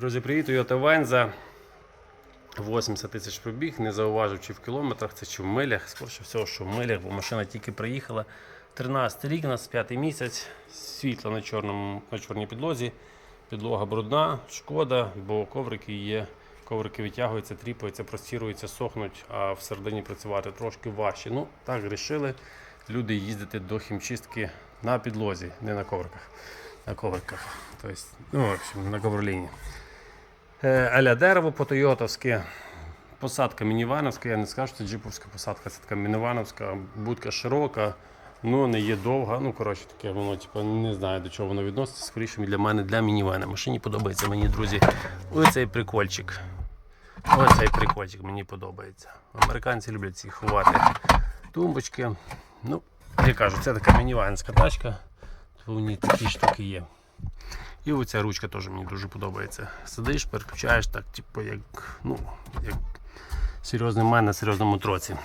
Друзі, привіт, Toyota Venza. 80 тисяч пробіг, не зауважив, чи в кілометрах, це чи в милях. Скоріше всього, що в милях, бо машина тільки приїхала. 13 рік, у нас п'ятий місяць, світло на, чорному, на чорній підлозі, підлога брудна, шкода, бо коврики є. Коврики витягуються, тріпаються, простіруються, сохнуть, а всередині працювати трошки важче. Ну, так вирішили люди їздити до хімчистки на підлозі, не на ковриках. На ковриках. Тобто, ну, в общем, на ковроліні. Е, Аля дерево по-тойотовськи. Посадка мінівановська, я не скажу, що це джиповська посадка, це така мінівановська, будка широка, ну не є довга. Ну, коротше, таке воно, типу, не знаю до чого воно відноситься. Скоріше для мене для мінівана. Машині подобається мені, друзі. Оцей прикольчик. Оцей прикольчик мені подобається. Американці люблять ці ховати тумбочки. Ну, я кажу, це така мініванська тачка, то в ній такі штуки є. І оця ручка теж мені дуже подобається. Сидиш, переключаєш так, типу, як, ну, як серйозний мен на серйозному троці.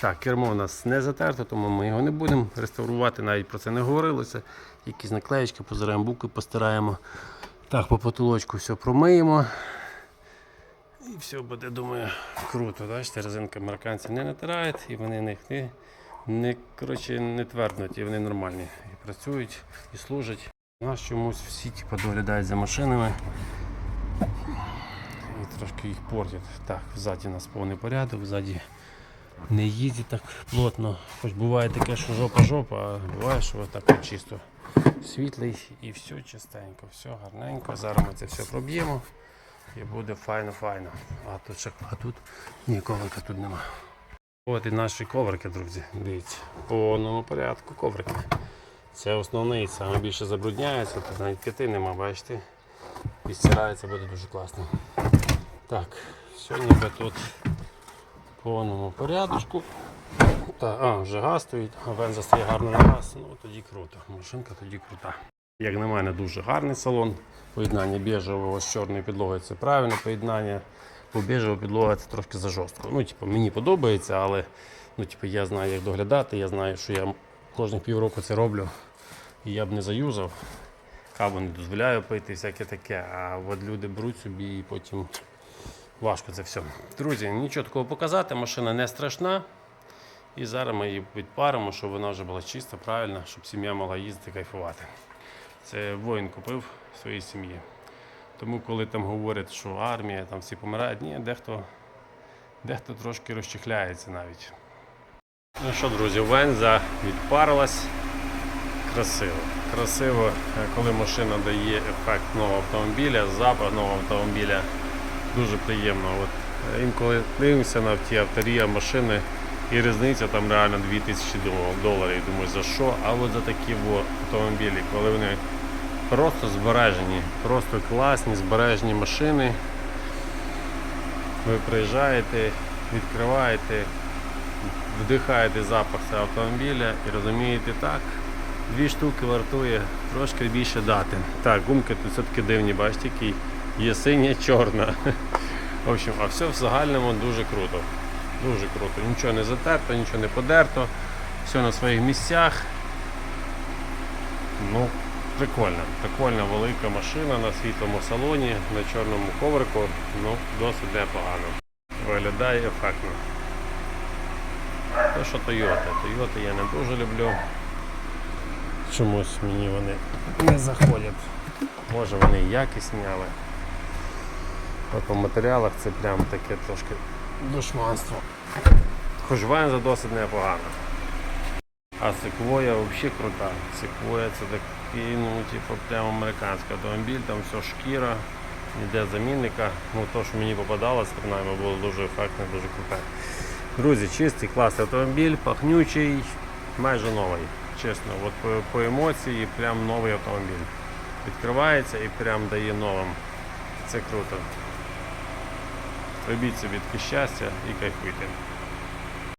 Так, кермо у нас не затерто, тому ми його не будемо реставрувати, навіть про це не говорилося. Якісь наклеєчки, позираємо буки, постираємо. Так, по потолочку все промиємо. І все буде, думаю, круто. Бачите, резинки американці не натирають і вони них не, не, коротше, не тверднуть, і вони нормальні. І працюють, і служать. У нас чомусь всі типу, доглядають за машинами і трошки їх портять. Так, ззаді у нас повний порядок, ззаді не їздять так плотно. Хоч буває таке, що жопа-жопа, а буває, що так чисто світлий і все чистенько, все гарненько. Зараз ми це все проб'ємо і буде файно-файно. А тут ще а тут ні, коврика тут нема. От і наші коврики, друзі. Дивіться, по повному порядку коврики. Це основний, саме більше забрудняється, тут навіть кити нема, бачите. І стирається буде дуже класно. Так, все ніби тут в повному порядочку. Та, а, вже газ стоїть, а венза стає гарно на газ, ну тоді круто. Машинка тоді крута. Як на мене, дуже гарний салон. Поєднання біжевого з чорною підлогою це правильне поєднання. Бо біжева підлога це трошки за жорстко. Ну, типу, мені подобається, але ну, типу, я знаю, як доглядати, я знаю, що я кожних півроку це роблю. І я б не заюзав. Каву не дозволяю пити, всяке таке. А от люди беруть собі і потім важко це все. Друзі, нічого такого показати, машина не страшна. І зараз ми її відпаримо, щоб вона вже була чиста, правильна, щоб сім'я могла їздити кайфувати. Це воїн купив своїй сім'ї. Тому коли там говорять, що армія, там всі помирають, ні, дехто, дехто трошки розчихляється навіть. Ну що, друзі, Венза відпарилась. Красиво. Красиво, е, коли машина дає ефект нового автомобіля, запах нового автомобіля. Дуже приємно. От, е, інколи дивимося на ті авторія машини і різниця там реально 2000 доларів. Думаю, за що? А от за такі во автомобілі, коли вони просто збережені, просто класні збережені машини. Ви приїжджаєте, відкриваєте, вдихаєте запах цього автомобіля і розумієте так. Дві штуки вартує трошки більше дати. Так, гумки тут все-таки дивні, бачите, які є синя, чорна. В общем, а все в загальному дуже круто. Дуже круто. Нічого не затерто, нічого не подерто, все на своїх місцях. Ну, прикольно. Прикольна велика машина на світлому салоні, на чорному коврику. Ну, досить непогано. Виглядає ефектно. Те, що Toyota. Toyota я не дуже люблю. Чомусь мені вони не заходять. Може вони якісні, але а по матеріалах це прям таке трошки душманство. Хоч венза досить непогана. А секвоя взагалі крута. Секвоя це такий, ну, типу, прям американський автомобіль, там все шкіра, ніде замінника. Ну, то, що мені попадалося, принаймні було дуже ефектно, дуже круте. Друзі, чистий класний автомобіль, пахнючий, майже новий. Чесно, от по, по емоції прям новий автомобіль. Відкривається і прям дає новим. Це круто. Робіть собі таке щастя і кайфуйте.